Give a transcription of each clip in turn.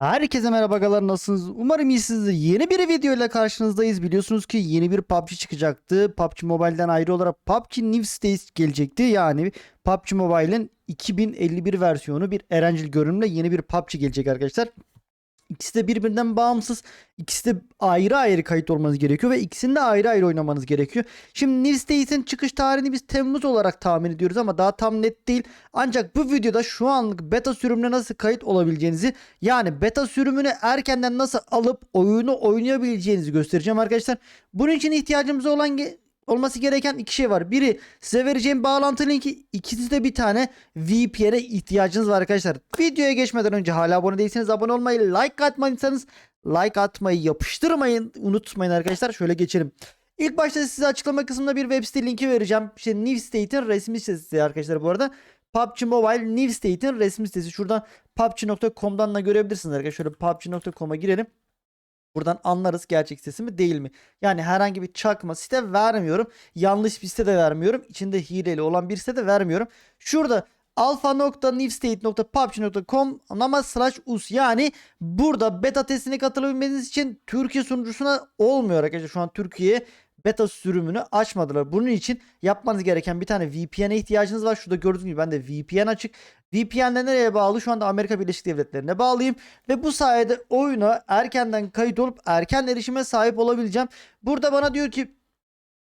Herkese merhaba agalar nasılsınız? Umarım iyisinizdir. Yeni bir video ile karşınızdayız. Biliyorsunuz ki yeni bir PUBG çıkacaktı. PUBG Mobile'den ayrı olarak PUBG New Stage gelecekti. Yani PUBG Mobile'in 2051 versiyonu bir Erencil görünümle yeni bir PUBG gelecek arkadaşlar. İkisi de birbirinden bağımsız. İkisi de ayrı ayrı kayıt olmanız gerekiyor ve ikisini de ayrı ayrı oynamanız gerekiyor. Şimdi New State'in çıkış tarihini biz Temmuz olarak tahmin ediyoruz ama daha tam net değil. Ancak bu videoda şu anlık beta sürümüne nasıl kayıt olabileceğinizi yani beta sürümünü erkenden nasıl alıp oyunu oynayabileceğinizi göstereceğim arkadaşlar. Bunun için ihtiyacımız olan olması gereken iki şey var. Biri size vereceğim bağlantı linki. İkisi de bir tane VPN'e ihtiyacınız var arkadaşlar. Videoya geçmeden önce hala abone değilseniz abone olmayı, like atmayınsanız like atmayı yapıştırmayın. Unutmayın arkadaşlar. Şöyle geçelim. İlk başta size açıklama kısmında bir web site linki vereceğim. İşte New State'in resmi sitesi arkadaşlar bu arada. PUBG Mobile New State'in resmi sitesi. Şuradan PUBG.com'dan da görebilirsiniz arkadaşlar. Şöyle PUBG.com'a girelim. Buradan anlarız gerçek sitesi mi değil mi? Yani herhangi bir çakma site vermiyorum. Yanlış bir site de vermiyorum. İçinde hileli olan bir site de vermiyorum. Şurada alfa.newstate.pubg.com ama slash us yani burada beta testine katılabilmeniz için Türkiye sunucusuna olmuyor arkadaşlar. Şu an Türkiye'ye beta sürümünü açmadılar. Bunun için yapmanız gereken bir tane VPN'e ihtiyacınız var. Şurada gördüğünüz gibi ben de VPN açık. VPN'de nereye bağlı? Şu anda Amerika Birleşik Devletleri'ne bağlıyım. Ve bu sayede oyuna erkenden kayıt olup erken erişime sahip olabileceğim. Burada bana diyor ki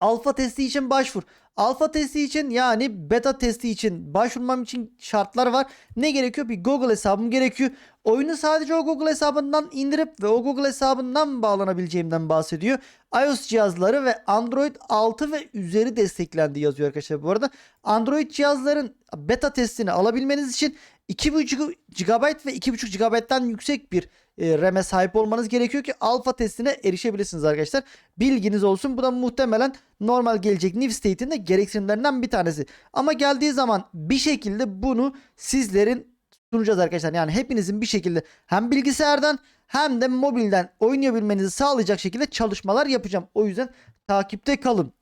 alfa testi için başvur. Alfa testi için yani beta testi için başvurmam için şartlar var. Ne gerekiyor? Bir Google hesabım gerekiyor. Oyunu sadece o Google hesabından indirip ve o Google hesabından bağlanabileceğimden bahsediyor. iOS cihazları ve Android 6 ve üzeri desteklendi yazıyor arkadaşlar bu arada. Android cihazların beta testini alabilmeniz için 2.5 GB ve 2.5 GB'den yüksek bir e, RAM'e sahip olmanız gerekiyor ki alfa testine erişebilirsiniz arkadaşlar. Bilginiz olsun. Bu da muhtemelen normal gelecek New State'in de gereksinimlerinden bir tanesi. Ama geldiği zaman bir şekilde bunu sizlerin sunacağız arkadaşlar. Yani hepinizin bir şekilde hem bilgisayardan hem de mobilden oynayabilmenizi sağlayacak şekilde çalışmalar yapacağım. O yüzden takipte kalın.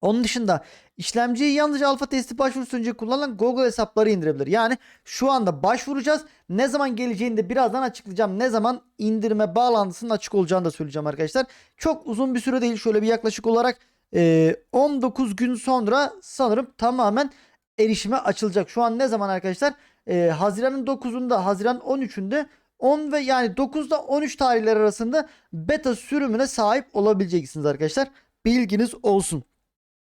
Onun dışında işlemciyi yalnızca alfa testi başvurusu önce kullanılan Google hesapları indirebilir. Yani şu anda başvuracağız. Ne zaman geleceğini de birazdan açıklayacağım. Ne zaman indirme bağlantısının açık olacağını da söyleyeceğim arkadaşlar. Çok uzun bir süre değil. Şöyle bir yaklaşık olarak e, 19 gün sonra sanırım tamamen erişime açılacak. Şu an ne zaman arkadaşlar? E, Haziran'ın 9'unda, Haziran 13'ünde 10 ve yani 9'da 13 tarihler arasında beta sürümüne sahip olabileceksiniz arkadaşlar. Bilginiz olsun.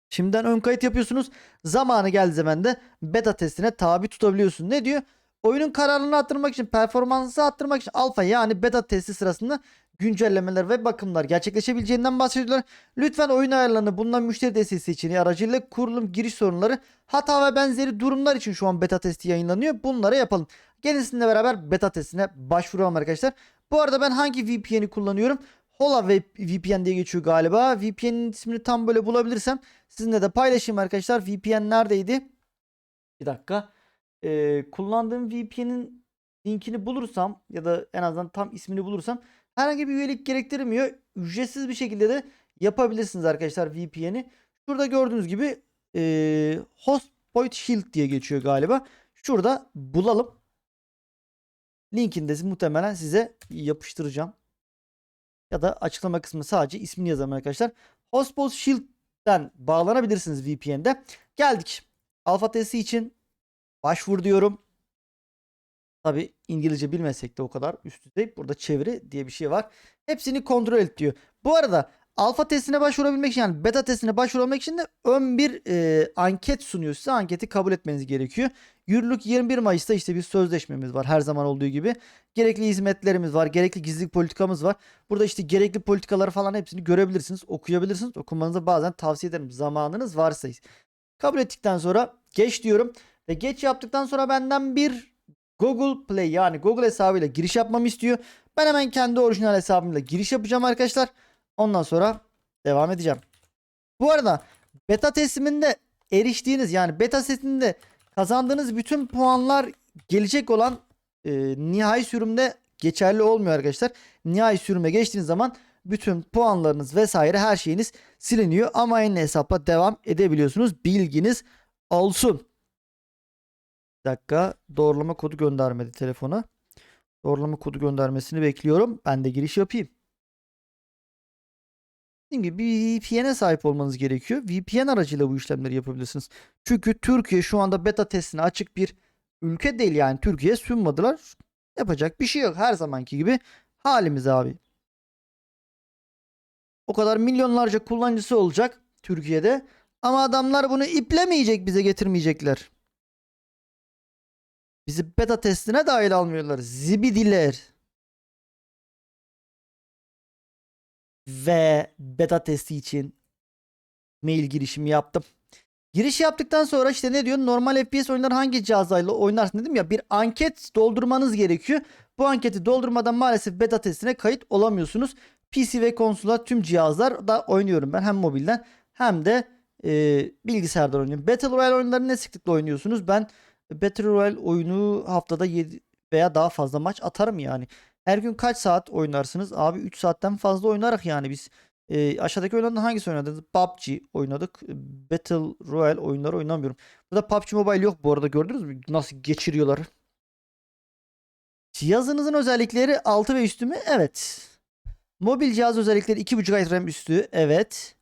Şimdiden ön kayıt yapıyorsunuz. Zamanı geldiği zaman da beta testine tabi tutabiliyorsun. Ne diyor? Oyunun kararlılığını arttırmak için, performansı arttırmak için alfa yani beta testi sırasında güncellemeler ve bakımlar gerçekleşebileceğinden bahsediyorlar. Lütfen oyun ayarlarını bulunan müşteri desteği için aracılığıyla kurulum giriş sorunları, hata ve benzeri durumlar için şu an beta testi yayınlanıyor. Bunları yapalım. Gelin sizinle beraber beta testine başvuralım arkadaşlar. Bu arada ben hangi VPN'i kullanıyorum? Hola VPN diye geçiyor galiba. VPN'in ismini tam böyle bulabilirsem sizinle de paylaşayım arkadaşlar. VPN neredeydi? Bir dakika. Ee, kullandığım VPN'in linkini bulursam ya da en azından tam ismini bulursam herhangi bir üyelik gerektirmiyor. Ücretsiz bir şekilde de yapabilirsiniz arkadaşlar VPN'i. Şurada gördüğünüz gibi ee, Hostpoint Shield diye geçiyor galiba. Şurada bulalım. Linkini de muhtemelen size yapıştıracağım. Ya da açıklama kısmı sadece ismini yazalım arkadaşlar. Hostpost Shield'den bağlanabilirsiniz VPN'de. Geldik. Alfa testi için başvur diyorum. Tabi İngilizce bilmesek de o kadar üst düzey. Burada çeviri diye bir şey var. Hepsini kontrol et diyor. Bu arada alfa testine başvurabilmek için yani beta testine başvurabilmek için de ön bir e, anket sunuyor size. Anketi kabul etmeniz gerekiyor. Yürürlük 21 Mayıs'ta işte bir sözleşmemiz var her zaman olduğu gibi. Gerekli hizmetlerimiz var. Gerekli gizlilik politikamız var. Burada işte gerekli politikaları falan hepsini görebilirsiniz. Okuyabilirsiniz. Okumanızı bazen tavsiye ederim. Zamanınız varsa. Kabul ettikten sonra geç diyorum. Ve geç yaptıktan sonra benden bir Google Play yani Google hesabıyla giriş yapmamı istiyor. Ben hemen kendi orijinal hesabımla giriş yapacağım arkadaşlar. Ondan sonra devam edeceğim. Bu arada beta tesliminde eriştiğiniz yani beta setinde kazandığınız bütün puanlar gelecek olan e, nihai sürümde geçerli olmuyor arkadaşlar. Nihai sürüme geçtiğiniz zaman bütün puanlarınız vesaire her şeyiniz siliniyor ama aynı hesapla devam edebiliyorsunuz. Bilginiz olsun. Dakika doğrulama kodu göndermedi telefona. Doğrulama kodu göndermesini bekliyorum. Ben de giriş yapayım. Dediğim gibi bir VPN'e sahip olmanız gerekiyor. VPN aracıyla bu işlemleri yapabilirsiniz. Çünkü Türkiye şu anda beta testine açık bir ülke değil yani. Türkiye sunmadılar. Yapacak bir şey yok. Her zamanki gibi halimiz abi. O kadar milyonlarca kullanıcısı olacak Türkiye'de. Ama adamlar bunu iplemeyecek bize getirmeyecekler. Bizi beta testine dahil almıyorlar. Zibidiler. Ve beta testi için mail girişimi yaptım. Giriş yaptıktan sonra işte ne diyor? Normal FPS oyunları hangi cihazlarla oynarsın dedim ya. Bir anket doldurmanız gerekiyor. Bu anketi doldurmadan maalesef beta testine kayıt olamıyorsunuz. PC ve konsola tüm cihazlar da oynuyorum ben. Hem mobilden hem de e, bilgisayardan oynuyorum. Battle Royale oyunlarını ne sıklıkla oynuyorsunuz? Ben Battle Royale oyunu haftada 7 veya daha fazla maç atarım yani. Her gün kaç saat oynarsınız? Abi 3 saatten fazla oynarak yani biz. E, aşağıdaki oyunlardan hangisi oynadınız? PUBG oynadık. Battle Royale oyunları oynamıyorum. Burada PUBG Mobile yok bu arada gördünüz mü? Nasıl geçiriyorlar. Cihazınızın özellikleri 6 ve üstü mü? Evet. Mobil cihaz özellikleri 2.5 GB RAM üstü. Evet.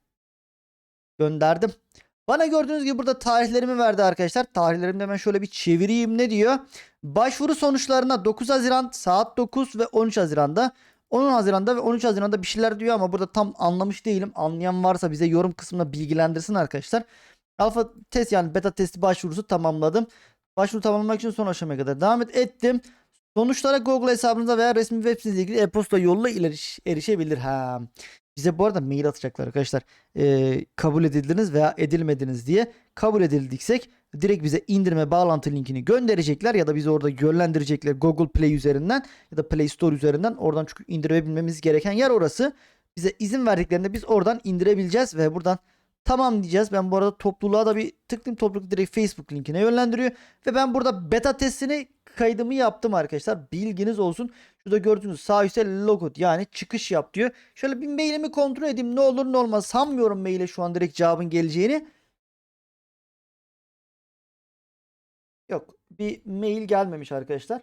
Gönderdim. Bana gördüğünüz gibi burada tarihlerimi verdi arkadaşlar. Tarihlerimi de hemen şöyle bir çevireyim. Ne diyor? Başvuru sonuçlarına 9 Haziran saat 9 ve 13 Haziran'da 10 Haziran'da ve 13 Haziran'da bir şeyler diyor ama burada tam anlamış değilim. Anlayan varsa bize yorum kısmına bilgilendirsin arkadaşlar. Alfa test yani beta testi başvurusu tamamladım. Başvuru tamamlamak için son aşamaya kadar devam et ettim. Sonuçlara Google hesabınıza veya resmi web sitenize ilgili e-posta yolla eriş, erişebilir. Ha. Bize bu arada mail atacaklar arkadaşlar. Ee, kabul edildiniz veya edilmediniz diye. Kabul edildiksek direkt bize indirme bağlantı linkini gönderecekler ya da bizi orada yönlendirecekler Google Play üzerinden ya da Play Store üzerinden. Oradan çünkü indirebilmemiz gereken yer orası. Bize izin verdiklerinde biz oradan indirebileceğiz ve buradan tamam diyeceğiz. Ben bu arada topluluğa da bir tıklayayım topluluk direkt Facebook linkine yönlendiriyor. Ve ben burada beta testini kaydımı yaptım arkadaşlar. Bilginiz olsun. Şurada gördüğünüz sağ üstte logo yani çıkış yap diyor. Şöyle bir mailimi kontrol edeyim. Ne olur ne olmaz. Sanmıyorum maile şu an direkt cevabın geleceğini. Yok. Bir mail gelmemiş arkadaşlar.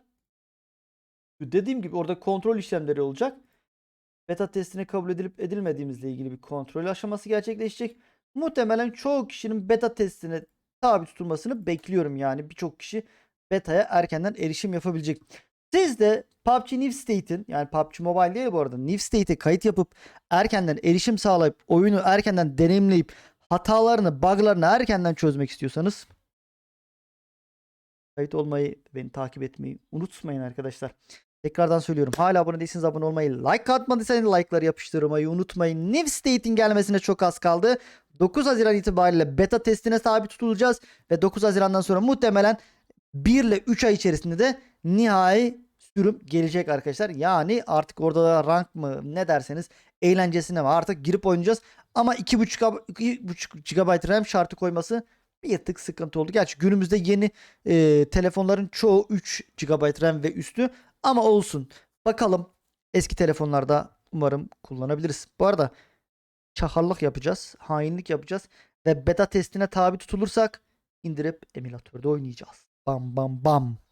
Dediğim gibi orada kontrol işlemleri olacak. Beta testine kabul edilip edilmediğimizle ilgili bir kontrol aşaması gerçekleşecek. Muhtemelen çoğu kişinin beta testine tabi tutulmasını bekliyorum yani. Birçok kişi beta'ya erkenden erişim yapabilecek. Siz de PUBG New State'in yani PUBG Mobile değil bu arada New State'e kayıt yapıp erkenden erişim sağlayıp oyunu erkenden deneyimleyip hatalarını, bug'larını erkenden çözmek istiyorsanız kayıt olmayı, beni takip etmeyi unutmayın arkadaşlar. Tekrardan söylüyorum. Hala abone değilseniz abone olmayı, like atmadıysanız like'ları yapıştırmayı unutmayın. New State'in gelmesine çok az kaldı. 9 Haziran itibariyle beta testine tabi tutulacağız ve 9 Haziran'dan sonra muhtemelen 1 ile 3 ay içerisinde de nihai sürüm gelecek arkadaşlar. Yani artık orada da rank mı ne derseniz eğlencesine mi artık girip oynayacağız. Ama 2.5 2.5 GB RAM şartı koyması bir tık sıkıntı oldu. Gerçi günümüzde yeni e, telefonların çoğu 3 GB RAM ve üstü ama olsun. Bakalım eski telefonlarda umarım kullanabiliriz. Bu arada çakallık yapacağız. Hainlik yapacağız. Ve beta testine tabi tutulursak indirip emülatörde oynayacağız. Bam bam bam.